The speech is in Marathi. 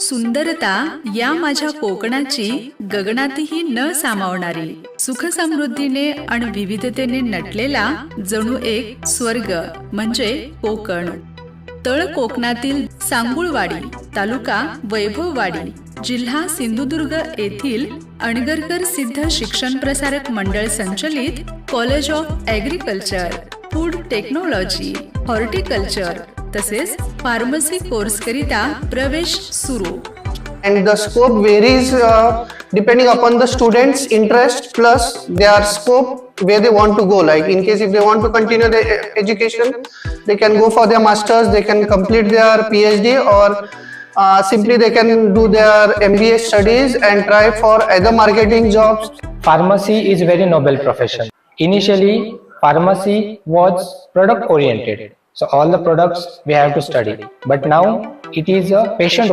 सुंदरता या माझ्या कोकणाची गगनातही न सामावणारी सुख समृद्धीने आणि विविधतेने नटलेला जणू एक स्वर्ग म्हणजे कोकण. तळ कोकणातील सांगुळवाडी तालुका वैभववाडी जिल्हा सिंधुदुर्ग येथील अणगरकर सिद्ध शिक्षण प्रसारक मंडळ संचलित college of agriculture food technology horticulture तसेच फार्मसी कोर्स करिता प्रवेश सुरू and the scope varies uh, depending upon the students interest plus their scope where they want to go like in case if they want to continue their e- education they can go for their masters they can complete their phd or uh, simply they can do their mba studies and try for either marketing jobs Pharmacy is very noble profession. Initially, pharmacy was product oriented. So all the products we have to study. But now it is a patient